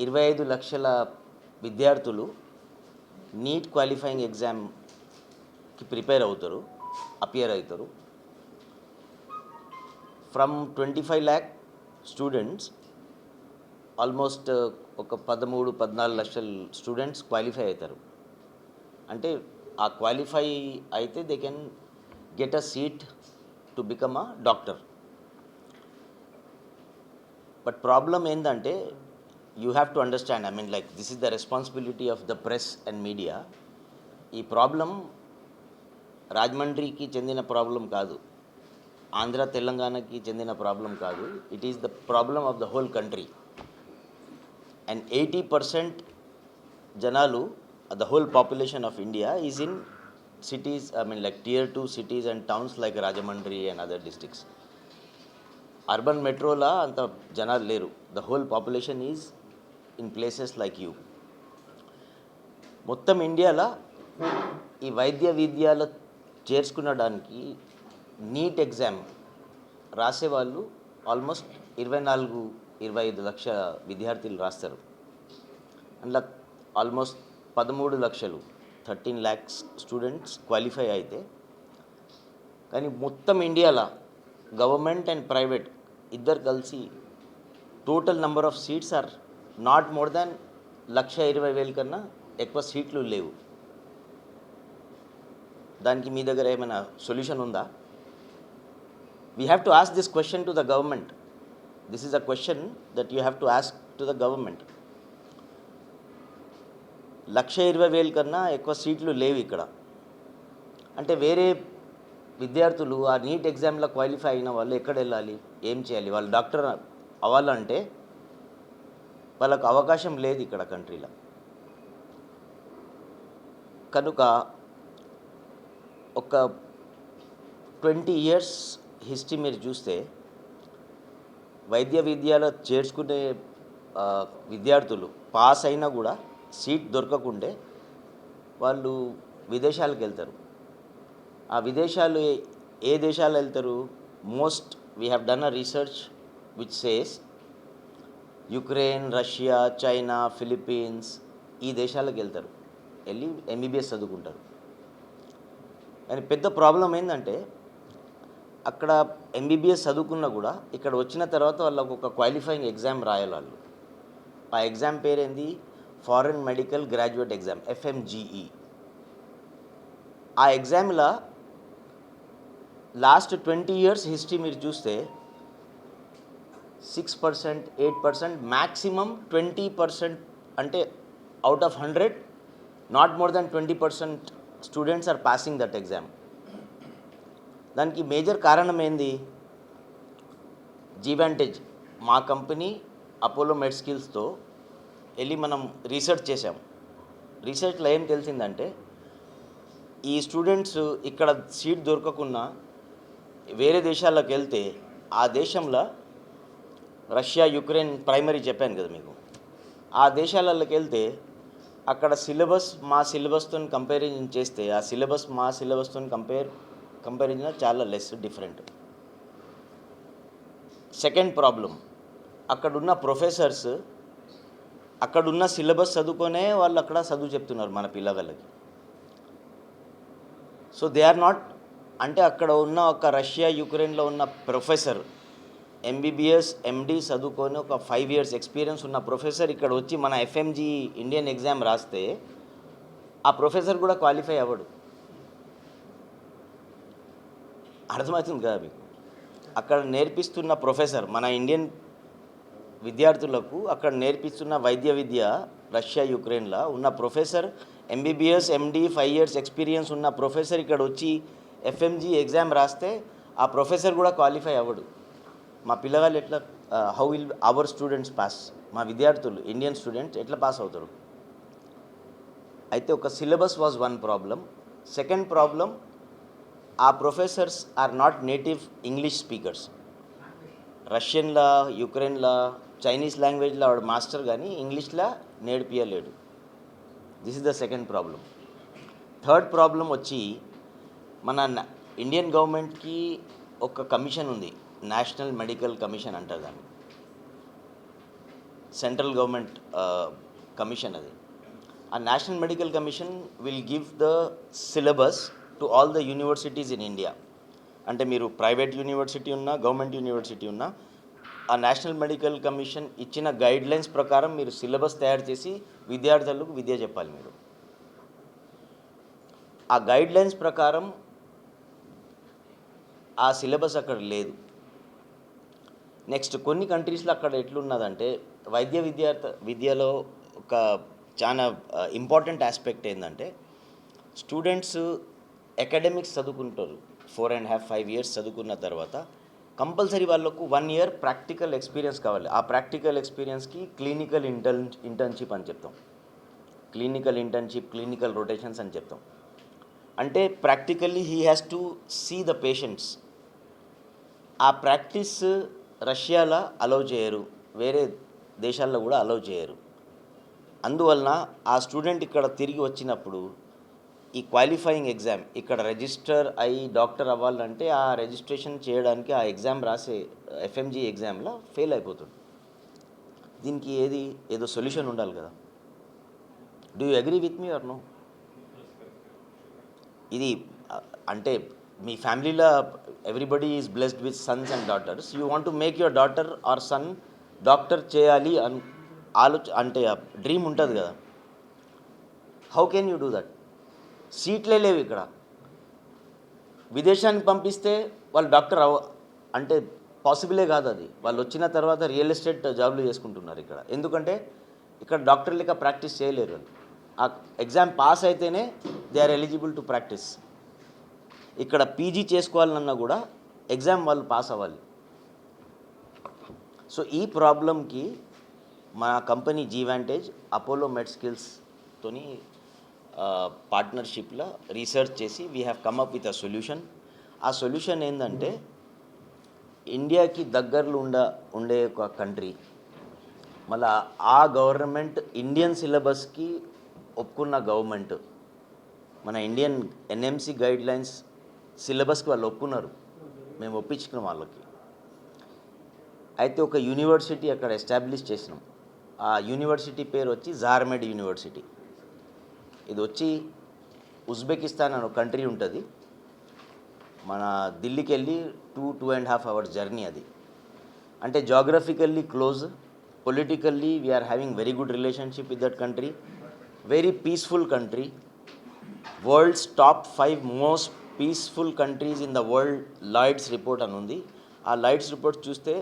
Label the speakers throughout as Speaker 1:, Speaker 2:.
Speaker 1: ఇరవై ఐదు లక్షల విద్యార్థులు నీట్ క్వాలిఫైయింగ్ ఎగ్జామ్కి ప్రిపేర్ అవుతారు అపియర్ అవుతారు. From twenty five lakh students almost ఒక పదమూడు పద్నాలుగు లక్షల స్టూడెంట్స్ క్వాలిఫై అవుతారు. అంటే ఆ క్వాలిఫై అయితే they can get a seat to become a doctor. But problem ఏంటంటే you have to understand I mean like this is the responsibility of the press and media ఈ ప్రాబ్లం రాజమండ్రికి చెందిన problem కాదు. ఆంధ్ర తెలంగాణకి చెందిన ప్రాబ్లం కాదు. It is the problem of the whole country and eighty percent జనాలు the whole population of India is in cities I mean like tier two cities and towns like Rajahmundry and other districts urban మెట్రోలా అంత జనాలు లేరు. The whole population is in places like you మొత్తం ఇండియాలో ఈ వైద్య విద్యలో చేర్చుకునడానికి నీట్ ఎగ్జామ్ రాసేవాళ్ళు ఆల్మోస్ట్ ఇరవై నాలుగు ఇరవై ఐదు లక్ష విద్యార్థులు రాస్తారు. అందులో ఆల్మోస్ట్ పదమూడు లక్షలు థర్టీన్ ల్యాక్స్ స్టూడెంట్స్ క్వాలిఫై అయితే. కానీ మొత్తం ఇండియాలో గవర్నమెంట్ అండ్ ప్రైవేట్ ఇద్దరు కలిసి total number of seats are not more than లక్ష ఇరవై వేల కన్నా ఎక్కువ సీట్లు లేవు. దానికి మీ దగ్గర ఏమైనా సొల్యూషన్ ఉందా? We have to ask this question to the government this is a question that you have to ask to the government లక్ష ఇరవై వేల కన్నా ఎక్కువ సీట్లు లేవు ఇక్కడ. అంటే వేరే విద్యార్థులు ఆ నీట్ ఎగ్జామ్లో క్వాలిఫై అయిన వాళ్ళు ఎక్కడ వెళ్ళాలి? ఏం చేయాలి? వాళ్ళు డాక్టర్ అవ్వాలంటే వాళ్ళకు అవకాశం లేదు ఇక్కడ కంట్రీలో. కనుక ఒక ట్వంటీ ఇయర్స్ హిస్టరీ మీరు చూస్తే వైద్య విద్యలో చేర్చుకునే విద్యార్థులు పాస్ అయినా కూడా సీట్ దొరకకుండే వాళ్ళు విదేశాలకు వెళ్తారు. ఆ విదేశాలు ఏ- ఏ దేశాలు వెళ్తారు? Most we have done a research which says Ukraine Russia China Philippines ఈ దేశాలకు వెళ్తారు. వెళ్ళి ఎంబీబీఎస్ చదువుకుంటారు. కానీ పెద్ద ప్రాబ్లం ఏంటంటే అక్కడ ఎంబీబీఎస్ చదువుకున్నా కూడా ఇక్కడ వచ్చిన తర్వాత వాళ్ళకు ఒక క్వాలిఫైయింగ్ ఎగ్జామ్ రాయాలి వాళ్ళు. ఆ ఎగ్జామ్ పేరేంది? Foreign medical graduate exam FMGE ఆ ఎగ్జామ్లో లాస్ట్ ట్వంటీ ఇయర్స్ హిస్టరీ మీరు చూస్తే six percent eight percent maximum twenty percent అంటే out of hundred not more than twenty percent students are passing that exam దానికి మేజర్ కారణం ఏంది? జీవాంటేజ్ మా కంపెనీ అపోలో మెడ్ స్కిల్స్తో వెళ్ళి మనం రీసెర్చ్ చేసాం రీసెర్చ్లో ఏం తెలిసిందంటే ఈ స్టూడెంట్స్ ఇక్కడ సీట్ దొరకకుండా వేరే దేశాలకు వెళ్తే ఆ దేశంలో రష్యా యుక్రెయిన్ ప్రైమరీ చెప్పాను కదా మీకు. ఆ దేశాలలోకి వెళ్తే అక్కడ సిలబస్ మా సిలబస్తో కంపారిజన్ చేస్తే ఆ సిలబస్ మా సిలబస్తో కంపేర్ కంపారిజన్ చాలా లెస్ డిఫరెంట్. సెకండ్ ప్రాబ్లం అక్కడున్న ప్రొఫెసర్స్ అక్కడున్న సిలబస్ చదువుకొనే వాళ్ళు అక్కడ చదువు చెప్తున్నారు మన పిల్లగాళ్ళకి సో దే ఆర్ నాట్ అంటే అక్కడ ఉన్న ఒక రష్యా యుక్రెయిన్లో ఉన్న ప్రొఫెసర్ ఎంబీబీఎస్ ఎండి చదువుకొని ఒక ఫైవ్ ఇయర్స్ ఎక్స్పీరియన్స్ ఉన్న ప్రొఫెసర్ ఇక్కడ వచ్చి మన ఎఫ్ఎంజీ ఇండియన్ ఎగ్జామ్ రాస్తే ఆ ప్రొఫెసర్ కూడా క్వాలిఫై అవ్వడు. అర్థమవుతుంది కదా మీకు? అక్కడ నేర్పిస్తున్న ప్రొఫెసర్ మన ఇండియన్ విద్యార్థులకు అక్కడ నేర్పిస్తున్న వైద్య విద్య రష్యా యుక్రెయిన్లో ఉన్న professor MBBS MD five years experience ఉన్న ప్రొఫెసర్ ఇక్కడ వచ్చి ఎఫ్ఎంజీ ఎగ్జామ్ రాస్తే ఆ ప్రొఫెసర్ కూడా క్వాలిఫై అవ్వడు. మా పిల్లగాళ్ళు ఎట్లా how will our students pass మా విద్యార్థులు ఇండియన్ స్టూడెంట్స్ ఎట్లా పాస్ అవుతారు? అయితే ఒక syllabus was one problem second problem ఆ professors are not native English speakers రష్యన్లా యుక్రెయిన్లా చైనీస్ లాంగ్వేజ్లో ఆవిడ మాస్టర్ కానీ ఇంగ్లీష్లో నేర్పియలేడు. This is the second problem third problem వచ్చి మన ఇండియన్ గవర్నమెంట్కి ఒక కమిషన్ ఉంది. నేషనల్ మెడికల్ కమిషన్ అంటారు దాన్ని. సెంట్రల్ గవర్నమెంట్ కమిషన్ అది. ఆ national medical commission will give the syllabus to all the universities in India. అంటే మీరు ప్రైవేట్ యూనివర్సిటీ ఉన్నా గవర్నమెంట్ యూనివర్సిటీ ఉన్నా ఆ నేషనల్ మెడికల్ కమిషన్ ఇచ్చిన గైడ్ లైన్స్ ప్రకారం మీరు సిలబస్ తయారు చేసి విద్యార్థులకు విద్య చెప్పాలి మీరు. ఆ గైడ్ లైన్స్ ప్రకారం ఆ సిలబస్ అక్కడ లేదు. నెక్స్ట్ కొన్ని కంట్రీస్లో అక్కడ ఎట్లున్నదంటే వైద్య విద్యార్థ విద్యలో ఒక చాలా ఇంపార్టెంట్ ఆస్పెక్ట్ ఏంటంటే స్టూడెంట్స్ అకాడమిక్స్ చదువుకుంటారు. Four and half five years చదువుకున్న తర్వాత కంపల్సరీ వాళ్ళకు వన్ ఇయర్ ప్రాక్టికల్ ఎక్స్పీరియన్స్ కావాలి. ఆ ప్రాక్టికల్ ఎక్స్పీరియన్స్కి క్లినికల్ ఇంటర్న్ ఇంటర్న్షిప్ అని చెప్తాం. క్లినికల్ ఇంటర్న్షిప్ క్లినికల్ రొటేషన్స్ అని చెప్తాం. అంటే practically he has to see the patients ఆ ప్రాక్టీస్ రష్యాలో అలౌ చేయరు. వేరే దేశాల్లో కూడా అలౌ చేయరు. అందువలన ఆ స్టూడెంట్ ఇక్కడ తిరిగి వచ్చినప్పుడు ఈ క్వాలిఫైయింగ్ ఎగ్జామ్ ఇక్కడ రిజిస్టర్ అయ్యి డాక్టర్ అవ్వాలంటే ఆ రిజిస్ట్రేషన్ చేయడానికి ఆ ఎగ్జామ్ రాసే ఎఫ్ఎంజీ ఎగ్జామ్లో ఫెయిల్ అయిపోతుంది. దీనికి ఏది ఏదో సొల్యూషన్ ఉండాలి కదా. Do you agree with me or no ఇది అంటే మీ ఫ్యామిలీలో everybody is blessed with sons and daughters. You want to make your daughter or son doctor చేయాలి అని ఆలోచ అంటే డ్రీమ్ ఉంటుంది కదా. How can you do that? సీట్లే లేవు ఇక్కడ. విదేశానికి పంపిస్తే వాళ్ళు డాక్టర్ అవ అంటే పాసిబులే కాదు అది. వాళ్ళు వచ్చిన తర్వాత రియల్ ఎస్టేట్ జాబ్లు చేసుకుంటున్నారు ఇక్కడ. ఎందుకంటే ఇక్కడ డాక్టర్ లెక్క ప్రాక్టీస్ చేయలేరు. ఆ ఎగ్జామ్ పాస్ అయితేనే they are eligible to practice. ఇక్కడ పీజీ చేసుకోవాలన్నా కూడా ఎగ్జామ్ వాళ్ళు పాస్ అవ్వాలి. సో ఈ ప్రాబ్లంకి మా కంపెనీ జీవాంటేజ్ అపోలో మెడ్ స్కిల్స్తోని పార్ట్నర్షిప్లో రీసెర్చ్ చేసి we have come up with a solution ఆ సొల్యూషన్ ఏంటంటే ఇండియాకి దగ్గరలో ఉండ ఉండే ఒక కంట్రీ. మళ్ళా ఆ గవర్నమెంట్ ఇండియన్ సిలబస్కి ఒప్పుకున్న గవర్నమెంట్. మన ఇండియన్ ఎన్ఎంసి గైడ్లైన్స్ సిలబస్కి వాళ్ళు ఒప్పుకున్నారు. మేము ఒప్పించుకున్నాం వాళ్ళకి. అయితే ఒక యూనివర్సిటీ అక్కడ ఎస్టాబ్లిష్ చేసినాం. ఆ యూనివర్సిటీ పేరు వచ్చి జార్మెడ్ యూనివర్సిటీ. ఇది వచ్చి ఉజ్బెకిస్తాన్ అనే కంట్రీ ఉంటుంది. మన ఢిల్లీకి వెళ్ళి two two and half hours journey అది. అంటే geographically close politically we are having very good relationship with that country. Very peaceful country. World's top five most peaceful countries in the world Lloyd's report అని ఉంది. ఆ lights report చూస్తే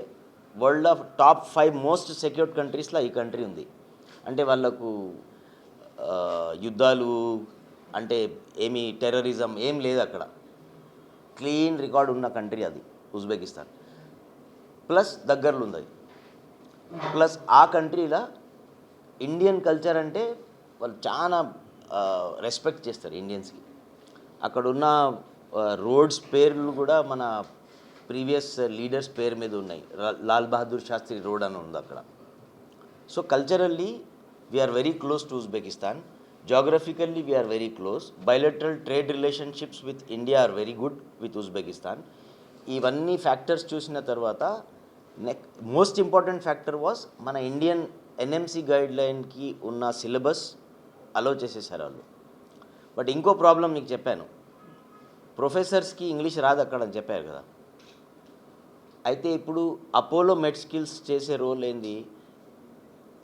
Speaker 1: world of top five most secured కంట్రీస్లో ఈ country ఉంది. అంటే వాళ్ళకు యుద్ధాలు అంటే ఏమి టెర్రరిజం ఏం లేదు అక్కడ. క్లీన్ రికార్డ్ ఉన్న కంట్రీ అది ఉజ్బెకిస్తాన్ ప్లస్ దగ్గరలో ఉంది అది. ప్లస్ ఆ కంట్రీలో ఇండియన్ కల్చర్ అంటే వాళ్ళు చాలా రెస్పెక్ట్ చేస్తారు ఇండియన్స్కి అక్కడ ఉన్న రోడ్స్ పేర్లు కూడా మన ప్రీవియస్ లీడర్స్ పేరు మీద ఉన్నాయి. లాల్ బహదూర్ శాస్త్రి రోడ్ అని ఉంది అక్కడ. So culturally we are very close to Uzbekistan geographically we are very close bilateral trade relationships with India are very good with Uzbekistan ఇవన్నీ ఫ్యాక్టర్స్ చూసిన తర్వాత next most important factor was మన ఇండియన్ ఎన్ఎంసి గైడ్ లైన్కి ఉన్న syllabus అలో చేసేసారు వాళ్ళు. But ఇంకో ప్రాబ్లం మీకు చెప్పాను. ప్రొఫెసర్స్కి ఇంగ్లీష్ రాదు అక్కడ అని చెప్పారు కదా. అయితే ఇప్పుడు అపోలో మెడ్ స్కిల్స్ చేసే రోల్ ఏంది?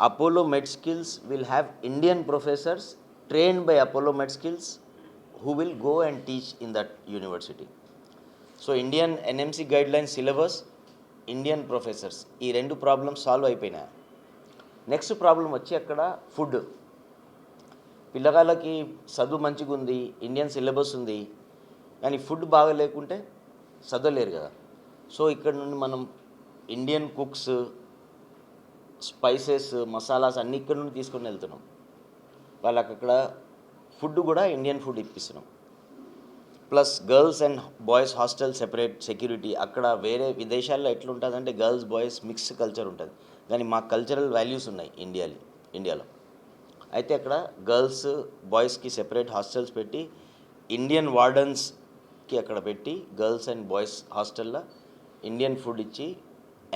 Speaker 1: Apollo Med Skills will have Indian professors train by Apollo Med Skills who will go and teach in that university. So Indian NMC guideline syllabus Indian professors ఈ రెండు problems solve అయిపోయినాయి. Next problem వచ్చి అక్కడ food. పిల్లగాళ్ళకి చదువు మంచిగా ఉంది Indian syllabus ఉంది కానీ ఫుడ్ బాగా లేకుంటే చదవలేరు కదా. సో ఇక్కడ నుండి మనం ఇండియన్ కుక్స్ స్పైసెస్ మసాలాస్ అన్ని ఇక్కడ నుండి తీసుకొని వెళ్తున్నాం. వాళ్ళకి అక్కడ ఫుడ్ కూడా Indian food ఇప్పిస్తున్నాం. Plus girls and boys hostel separate security అక్కడ వేరే విదేశాల్లో ఎట్లుంటుందంటే గర్ల్స్ బాయ్స్ మిక్స్ కల్చర్ ఉంటుంది. కానీ మా కల్చరల్ వాల్యూస్ ఉన్నాయి ఇండియాలో ఇండియాలో అయితే అక్కడ గర్ల్స్ బాయ్స్కి సెపరేట్ హాస్టల్స్ పెట్టి ఇండియన్ కి అక్కడ పెట్టి గర్ల్స్ అండ్ బాయ్స్ హాస్టల్లో ఇండియన్ ఫుడ్ ఇచ్చి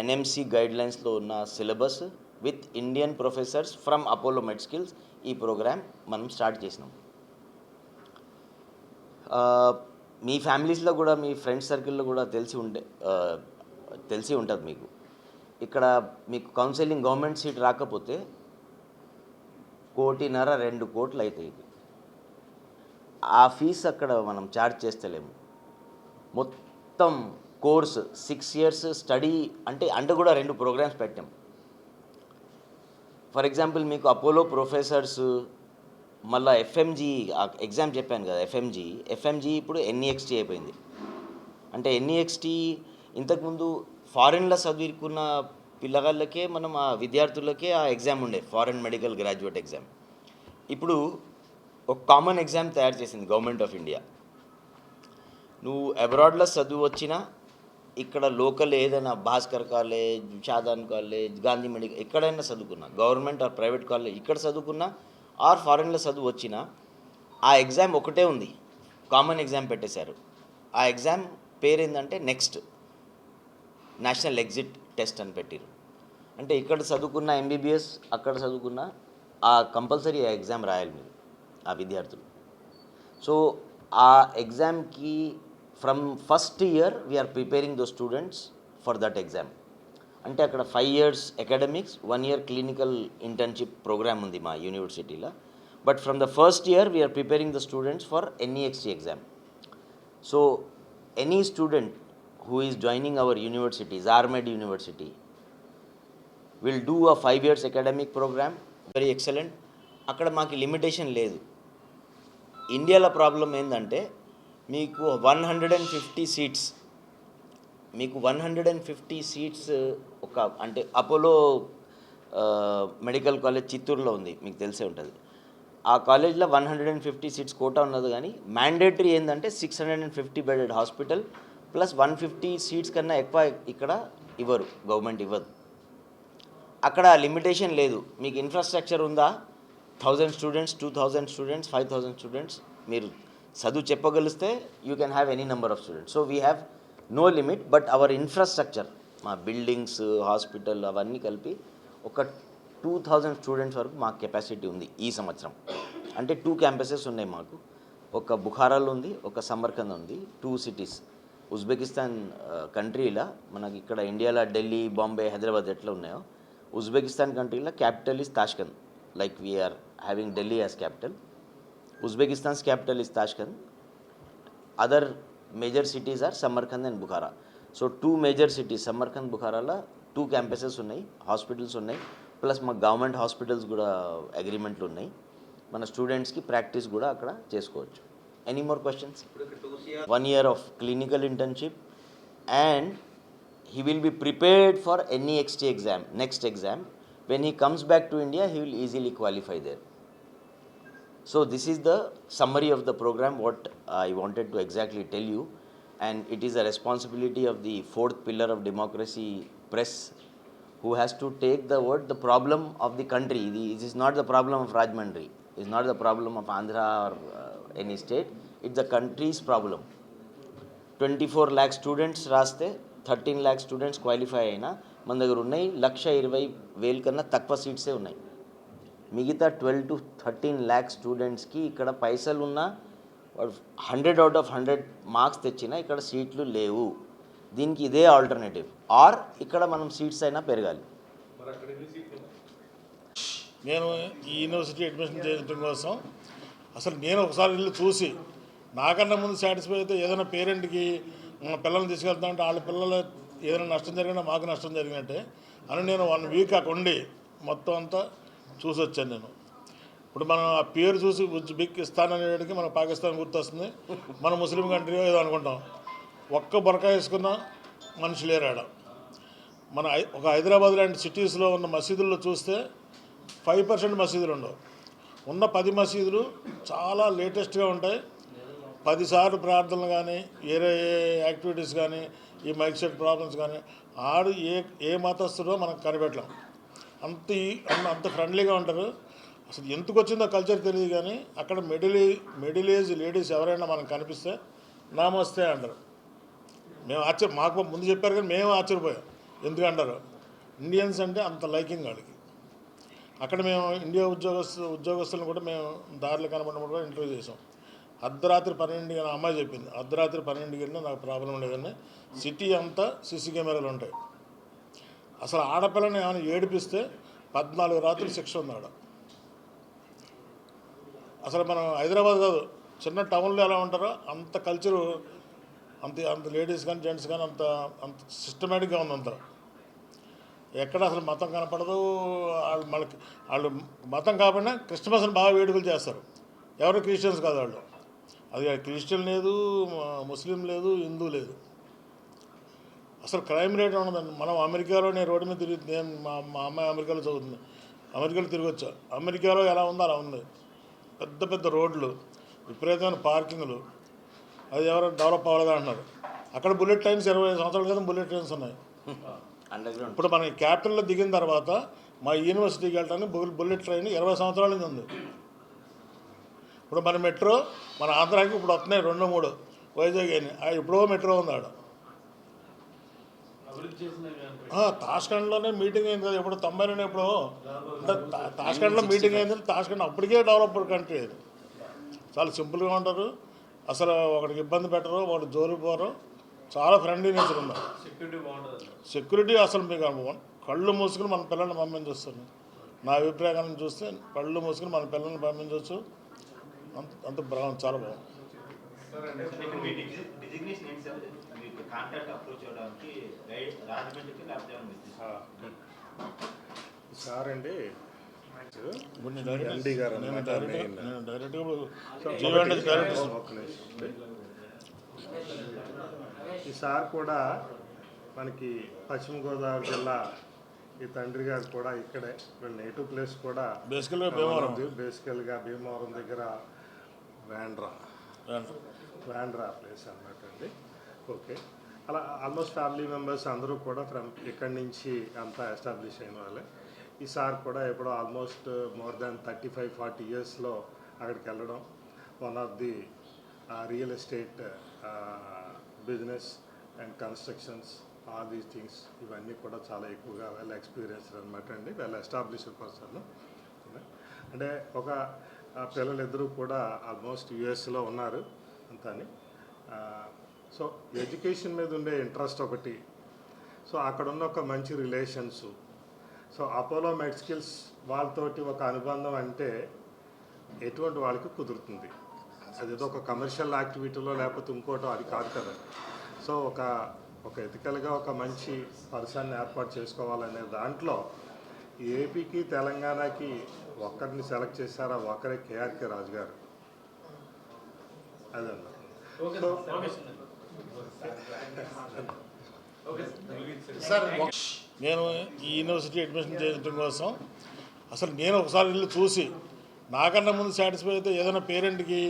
Speaker 1: ఎన్ఎంసి గైడ్లైన్స్లో ఉన్న syllabus with Indian professors from Apollo Med Skills ఈ ప్రోగ్రామ్ మనం స్టార్ట్ చేసినాం. మీ ఫ్యామిలీస్లో కూడా మీ ఫ్రెండ్స్ సర్కిల్లో కూడా తెలిసి ఉండే తెలిసి ఉంటుంది మీకు. ఇక్కడ మీకు కౌన్సిలింగ్ గవర్నమెంట్ సీట్ రాకపోతే కోటిన్నర రెండు కోట్లు అవుతాయి ఆ ఫీజు అక్కడ మనం ఛార్జ్ చేస్తలేము. మొత్తం కోర్స్ సిక్స్ ఇయర్స్ స్టడీ అంటే అంటే కూడా రెండు ప్రోగ్రామ్స్ పెట్టాం. ఫర్ ఎగ్జాంపుల్ మీకు అపోలో ప్రొఫెసర్స్ మళ్ళీ ఎఫ్ఎంజీ ఎగ్జామ్ చెప్పాను కదా ఎఫ్ఎంజీ. ఎఫ్ఎంజీ ఇప్పుడు ఎన్ఈఎక్స్టీ అయిపోయింది. అంటే ఎన్ఈఎక్స్టీ ఇంతకుముందు ఫారెన్లో చదువుకున్న పిల్లగాళ్ళకే మనం ఆ విద్యార్థులకే ఆ ఎగ్జామ్ ఉండే ఫారెన్ మెడికల్ గ్రాడ్యుయేట్ ఎగ్జామ్. ఇప్పుడు ఒక కామన్ ఎగ్జామ్ తయారు చేసింది గవర్నమెంట్ ఆఫ్ ఇండియా. నువ్వు అబ్రాడ్లో చదువు వచ్చినా ఇక్కడ లోకల్ ఏదైనా Bhaskar college Shadan college Gandhi medical ఎక్కడైనా చదువుకున్నా గవర్నమెంట్ ఆర్ ప్రైవేట్ కాలేజ్ ఇక్కడ చదువుకున్నా ఆర్ ఫారెన్లో చదువు వచ్చినా ఆ ఎగ్జామ్ ఒకటే ఉంది. కామన్ ఎగ్జామ్ పెట్టేశారు. ఆ ఎగ్జామ్ పేరు ఏంటంటే నెక్స్ట్ నేషనల్ ఎగ్జిట్ టెస్ట్ అని పెట్టారు అంటే ఇక్కడ చదువుకున్న ఎంబీబీఎస్ అక్కడ చదువుకున్న ఆ కంపల్సరీ ఆ ఎగ్జామ్ రాయాలి మీరు ఆ విద్యార్థులు. సో ఆ ఎగ్జామ్కి from first year we are preparing the students for that exam అంటే అక్కడ five years academics one year clinical internship program ఉంది మా యూనివర్సిటీలో but from the first year we are preparing the students for NEXT exam so any student who is joining our university Zarmed university will do a five years academic program very excellent అక్కడ మాకు limitation లేదు. ఇండియాలో problem ఏంటంటే మీకు one hundred and fifty seats మీకు one hundred and fifty seats ఒక అంటే Apollo medical college చిత్తూరులో ఉంది మీకు తెలిసే ఉంటుంది. ఆ కాలేజ్లో one hundred and fifty seats quota ఉన్నది కానీ మ్యాండేటరీ ఏంటంటే six hundred and fifty bedded hospital plus one fifty seats కన్నా ఎక్కువ ఇక్కడ ఇవ్వరు గవర్నమెంట్ ఇవ్వదు. అక్కడ లిమిటేషన్ లేదు మీకు ఇన్ఫ్రాస్ట్రక్చర్ ఉందా? Thousand students two thousand students five thousand students మీరు చదువు చెప్పగలిస్తే you can have any number of students so we have no limit but our infrastructure మా బిల్డింగ్స్ హాస్పిటల్ అవన్నీ కలిపి ఒక టూ థౌజండ్ స్టూడెంట్స్ వరకు మా కెపాసిటీ ఉంది ఈ సంవత్సరం. అంటే టూ క్యాంపసెస్ ఉన్నాయి మాకు. ఒక బుఖారాలో ఉంది ఒక సమర్కంద్ ఉంది టూ సిటీస్ ఉజ్బెకిస్తాన్ కంట్రీలో మనకి ఇక్కడ ఇండియాలో ఢిల్లీ బాంబే హైదరాబాద్ ఎట్లా ఉన్నాయో ఉజ్బెకిస్తాన్ కంట్రీలో capital is Tashkent like we are having Delhi as capital Uzbekistan's capital is Tashkent other major cities are Samarkand and Bukhara so two major cities Samarkand బుఖారాలో two campuses ఉన్నాయి hospitals ఉన్నాయి plus మా government hospitals కూడా అగ్రిమెంట్లు ఉన్నాయి మన స్టూడెంట్స్కి practice కూడా అక్కడ చేసుకోవచ్చు any more questions one year of clinical internship and he will be prepared for NEXT exam, next exam. When he comes back to India, he will easily qualify there. So, this is the summary of the program, what I wanted to exactly tell you. And it is a responsibility of the fourth pillar of democracy, press, who has to take the word, the problem of the country. The, it is not the problem of Rajmandri, it is not the problem of Andhra or uh, any state, it's the country's problem. Twenty four lakh students రాస్తే thirteen lakh students qualify అయినా మన దగ్గర ఉన్నాయి లక్ష ఇరవై వేలు కన్నా తక్కువ సీట్సే ఉన్నాయి మిగతా ట్వెల్వ్ టు థర్టీన్ ల్యాక్స్ స్టూడెంట్స్కి ఇక్కడ పైసలు ఉన్న వాడు hundred out of hundred marks తెచ్చినా ఇక్కడ సీట్లు లేవు. దీనికి ఇదే ఆల్టర్నేటివ్. ఆర్ ఇక్కడ మనం సీట్స్ అయినా పెరగాలి.
Speaker 2: నేను ఈ యూనివర్సిటీ అడ్మిషన్ చేయడం కోసం అసలు నేను ఒకసారి వెళ్ళి చూసి నాకన్నా ముందు సాటిస్ఫై అయితే ఏదైనా పేరెంట్కి మన పిల్లల్ని తీసుకెళ్తామంటే వాళ్ళ పిల్లలు ఏదైనా నష్టం జరిగినా మాకు నష్టం జరిగినట్టే అని నేను వన్ వీక్ అక్కడ ఉండి మొత్తం అంతా చూసొచ్చాను నేను. ఇప్పుడు మనం ఆ పేరు చూసి ఉజ్బెకిస్తాన్ అనేటికి మన పాకిస్తాన్ గుర్తొస్తుంది. మన ముస్లిం కంట్రీ ఏదో అనుకుంటాం. ఒక్క బొరకా వేసుకున్న మనిషి లేరు ఆడ మన హై- ఒక హైదరాబాద్ లాంటి సిటీస్లో ఉన్న మసీదుల్లో చూస్తే ఫైవ్ పర్సెంట్ మసీదులు ఉండవు. ఉన్న పది మసీదులు చాలా లేటెస్ట్గా ఉంటాయి. పదిసార్లు ప్రార్థనలు కానీ వేరే యాక్టివిటీస్ కానీ ఈ మైక్ సెట్ ప్రాబ్లమ్స్ కానీ ఆడు ఏ ఏ మతస్థుడో మనకు కనిపెట్టలేం. అంత అంత- ఫ్రెండ్లీగా ఉంటారు. అసలు ఎందుకు వచ్చిందో కల్చర్ తెలియదు కానీ అక్కడ మిడిల్ మిడిల్ ఏజ్ లేడీస్ ఎవరైనా మనకు కనిపిస్తే నామస్తే అంటారు. మేము ఆశ్చర్య మాకు ముందు చెప్పారు కానీ మేము ఆశ్చర్యపోయాం. ఎందుకు అంటారు? ఇండియన్స్ అంటే అంత లైకింగ్ వాళ్ళకి. అక్కడ మేము ఇండియా ఉద్యోగస్తు ఉద్యోగస్తులను కూడా మేము దారిలో కనబడినప్పుడు కూడా ఇంటర్వ్యూ చేసాం అర్ధరాత్రి పన్నెండు గంటల అమ్మాయి చెప్పింది. అర్ధరాత్రి పన్నెండు గంటల నాకు ప్రాబ్లం లేదని సిటీ అంతా సీసీ కెమెరాలు ఉంటాయి. అసలు ఆడపిల్లని ఏమైనా ఏడిపిస్తే పద్నాలుగు రాత్రులు శిక్ష ఉంది ఆడ అసలు మనం హైదరాబాద్ కాదు చిన్న టౌన్లో ఎలా ఉంటారో అంత కల్చరు అంత అంత లేడీస్ కానీ జెంట్స్ కానీ అంత అంత సిస్టమేటిక్గా ఉంది అంత ఎక్కడ అసలు మతం కనపడదు వాళ్ళు మనకి వాళ్ళు మతం కాకుండా క్రిస్మస్ని బాగా వేడుకలు చేస్తారు. ఎవరు క్రిస్టియన్స్ కాదు వాళ్ళు. అది క్రిస్టియన్ లేదు ముస్లిం లేదు హిందూ లేదు. అసలు క్రైమ్ రేట్ ఉండదండి మనం అమెరికాలో నేను రోడ్డు మీద తిరిగి నేను మా మా అమ్మాయి అమెరికాలో చదువుతుంది. అమెరికాలో తిరిగి వచ్చా. అమెరికాలో ఎలా ఉందో అలా ఉంది. పెద్ద పెద్ద రోడ్లు విపరీతమైన పార్కింగ్లు. అది ఎవరో డెవలప్ అవ్వలేదు అంటున్నారు. అక్కడ బుల్లెట్ ట్రైన్స్ ఇరవై సంవత్సరాల క్రితం బుల్లెట్ ట్రైన్స్ ఉన్నాయి. ఇప్పుడు మన క్యాపిటల్లో దిగిన తర్వాత మా యూనివర్సిటీకి వెళ్ళడానికి బుల్- బుల్లెట్ ట్రైన్ ఇరవై సంవత్సరాల నుంచి ఉంది. ఇప్పుడు మన మెట్రో మన ఆంధ్రాకి ఇప్పుడు వస్తున్నాయి రెండు మూడు. వైజాగ్ అని ఆ ఎప్పుడో మెట్రో ఉంది ఆడ. తాష్కండ్లోనే మీటింగ్ అయింది కదా ఇప్పుడు తొంభైలోనే ఎప్పుడో తాష్కండ్లో మీటింగ్ అయింది తాష్కండ్ అప్పటికే డెవలప్డ్ కంట్రీ అది. చాలా సింపుల్గా ఉంటారు. అసలు ఒకడికి ఇబ్బంది పెట్టరు వాడు జోలికి పోరు. చాలా ఫ్రెండ్లీ నేచర్ ఉన్నారు సెక్యూరిటీ అసలు మీకు అనుభవం కళ్ళు మూసుకుని మన పిల్లల్ని పంపించొస్తాను నా అభిప్రాయం చూస్తే కళ్ళు మూసుకుని మన పిల్లల్ని పంపించవచ్చు. అంత అంత బాగుంది చాలా బాగుంది.
Speaker 3: మీకు అప్రోచ్ అవ్వడానికి గైడ్ రాజమండ్రికి లేకపోతే
Speaker 4: సార్ అండి
Speaker 2: నేను డైరెక్ట్.
Speaker 4: ఈ సార్ కూడా మనకి పశ్చిమ గోదావరి జిల్లా ఈ తండ్రి గారు కూడా ఇక్కడే. నేటివ్ ప్లేస్ కూడా
Speaker 2: బేసికల్గా భీమవరం.
Speaker 4: బేసికల్గా భీమవరం దగ్గర వ్యాండ్రా వ్యాండ్రా ప్లేస్ అన్నమాట అండి. ఓకే. అలా ఆల్మోస్ట్ ఫ్యామిలీ మెంబర్స్ అందరూ కూడా ఫ్రమ్ ఇక్కడి నుంచి అంతా ఎస్టాబ్లిష్ అయిన వాళ్ళే. ఈ సార్ కూడా ఎప్పుడో almost more than thirty five forty ఇయర్స్లో అక్కడికి వెళ్ళడం one of the real estate business and constructions all these things ఇవన్నీ కూడా చాలా ఎక్కువగా వెల్ ఎక్స్పీరియన్స్డ్ అనమాట అండి. వెల్ ఎస్టాబ్లిష్డ్ పర్సన్ అంటే ఒక పిల్లలిద్దరూ కూడా ఆల్మోస్ట్ యుఎస్లో ఉన్నారు అంతని. సో ఎడ్యుకేషన్ మీద ఉండే ఇంట్రెస్ట్ ఒకటి. సో అక్కడ ఉన్న ఒక మంచి రిలేషన్స్. సో అపోలో మెడ్స్కిల్స్ వాళ్ళతోటి ఒక అనుబంధం అంటే ఎటువంటి వాళ్ళకి కుదురుతుంది. అదేదో ఒక కమర్షియల్ యాక్టివిటీలో లేకపోతే ఇంకోటో అది కాదు కదా. సో ఒక ఒక ఎథికల్గా ఒక మంచి పర్సన్ని ఏర్పాటు చేసుకోవాలనే దాంట్లో ఏపీకి తెలంగాణకి ఒక్కరిని సెలెక్ట్ చేశారా? ఒక్కరే కేఆర్కే రాజు గారు అదన్న సో
Speaker 2: నేను ఈ యూనివర్సిటీ అడ్మిషన్ చేయడం కోసం అసలు నేను ఒకసారి వెళ్ళి చూసి నాకన్నా ముందు సాటిస్ఫై అయితే ఏదైనా పేరెంట్కి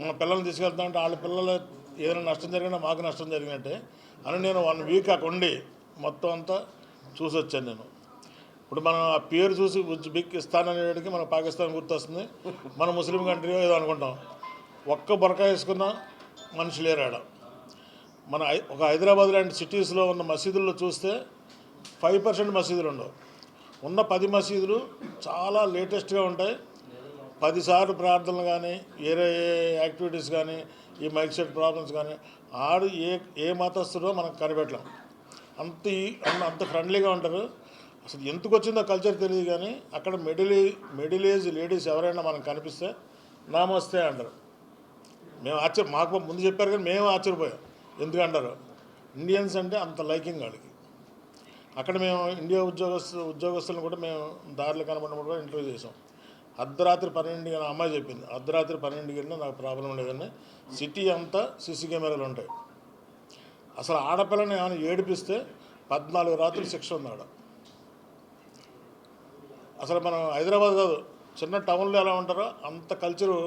Speaker 2: మా పిల్లల్ని తీసుకెళ్తా ఉంటే వాళ్ళ పిల్లలు ఏదైనా నష్టం జరిగినా మాకు నష్టం జరిగినట్టే అని నేను వన్ వీక్ అక్కడ ఉండి మొత్తం అంతా చూసి వచ్చాను నేను. ఇప్పుడు మనం ఆ పేరు చూసి ఉజ్బెకిస్తాన్ అనేటికి మన పాకిస్తాన్ గుర్తొస్తుంది. మన ముస్లిం కంట్రీ ఏదో అనుకుంటాం. ఒక్క బొరకా వేసుకున్న మనిషి లేరు ఆడ మన హై- ఒక హైదరాబాద్ లాంటి సిటీస్లో ఉన్న మసీదుల్లో చూస్తే ఫైవ్ పర్సెంట్ మసీదులు ఉండవు. ఉన్న పది మసీదులు చాలా లేటెస్ట్గా ఉంటాయి. పదిసార్లు ప్రార్థనలు కానీ వేరే యాక్టివిటీస్ కానీ ఈ మైక్ సెట్ ప్రాబ్లమ్స్ కానీ ఆడు ఏ ఏ మతస్థుడో మనకు కనిపెట్టలేం. అంత అంత అంత ఫ్రెండ్లీగా ఉంటారు. అసలు ఎందుకు వచ్చిందో కల్చర్ తెలియదు కానీ అక్కడ మిడిల్ మిడిల్ ఏజ్ లేడీస్ ఎవరైనా మనకు కనిపిస్తే నామస్తే అంటారు. మేము ఆశ్చర్య మాకు ముందు చెప్పారు కానీ మేము ఆశ్చర్యపోయాం. ఎందుకంటారు? ఇండియన్స్ అంటే అంత లైకింగ్ వాళ్ళకి అక్కడ మేము ఇండియా ఉద్యోగస్తు ఉద్యోగస్తులను కూడా మేము దారిలో కనబడినప్పుడు కూడా ఇంటర్వ్యూ చేసాం అర్ధరాత్రి పన్నెండు గంటల అమ్మాయి చెప్పింది అర్ధరాత్రి పన్నెండు గంటల నాకు ప్రాబ్లం లేదని సిటీ అంతా సీసీ కెమెరాలు ఉంటాయి. అసలు ఆడపిల్లని ఏమైనా ఏడిపిస్తే పద్నాలుగు రాత్రులు శిక్ష ఉంది ఆడ అసలు మనం హైదరాబాద్ కాదు చిన్న టౌన్లో ఎలా ఉంటారో అంత కల్చరు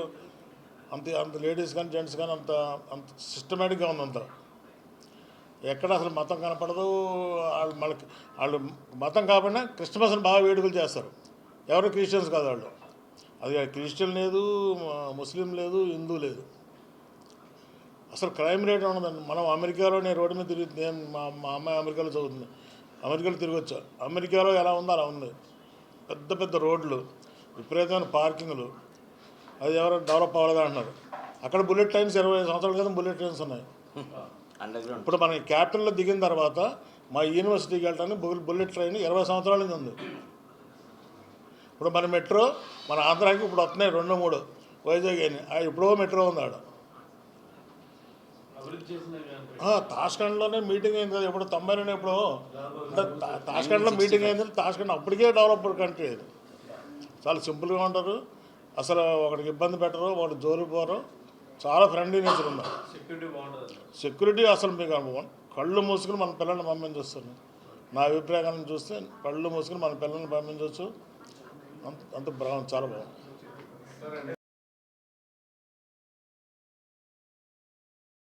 Speaker 2: అంత అంత లేడీస్ కానీ జెంట్స్ కానీ అంత అంత సిస్టమేటిక్గా ఉంది అంతా ఎక్కడ అసలు మతం కనపడదు. వాళ్ళు మళ్ళీ వాళ్ళు మతం కాకుండా క్రిస్మస్ని బాగా వేడుకలు చేస్తారు. ఎవరు క్రిస్టియన్స్ కాదు వాళ్ళు. అది క్రిస్టియన్ లేదు ముస్లిం లేదు హిందూ లేదు. అసలు క్రైమ్ రేట్ ఉండదండి మనం అమెరికాలో నేను రోడ్డు మీద తిరిగి నేను మా మా అమ్మాయి అమెరికాలో చదువుతుంది. అమెరికాలో తిరిగి వచ్చా. అమెరికాలో ఎలా ఉందో అలా ఉంది. పెద్ద పెద్ద రోడ్లు విపరీతమైన పార్కింగ్లు. అది ఎవరు డెవలప్ అవ్వలేదంటున్నారు. అక్కడ బుల్లెట్ ట్రైన్స్ ఇరవై సంవత్సరాల క్రితం బుల్లెట్ ట్రైన్స్ ఉన్నాయి.
Speaker 1: అండర్ గ్రౌండ్
Speaker 2: ఇప్పుడు మన క్యాపిటల్లో దిగిన తర్వాత మా యూనివర్సిటీకి వెళ్ళడానికి బుల్- బుల్లెట్ ట్రైన్ ఇరవై సంవత్సరాల నుంచి ఉంది. ఇప్పుడు మన మెట్రో మన ఆంధ్రాకి ఇప్పుడు వస్తున్నాయి రెండు మూడు. వైజాగ్ అని ఆ ఎప్పుడో మెట్రో ఉంది ఆడ. ఆ, తాష్కండ్లోనే మీటింగ్ అయింది కదా ఎప్పుడు? తొంభైలోనే ఎప్పుడో? అంటే తా- తాష్కండ్లో మీటింగ్ అయింది తాష్కండ్ అప్పటికే డెవలప్డ్ కంట్రీ అది. చాలా సింపుల్గా ఉంటారు. అసలు ఒకడికి ఇబ్బంది పెట్టరు వాడు జోలికి పోరు. చాలా ఫ్రెండ్లీ నేచర్ ఉన్నారు సెక్యూరిటీ అసలు. మీకు అనుభవం కళ్ళు మూసుకుని మన పిల్లల్ని పంపించొస్తాను. నా అభిప్రాయం చూస్తే కళ్ళు మూసుకుని మన పిల్లల్ని పంపించవచ్చు అంత అంత బాగుంది చాలా బాగుంది.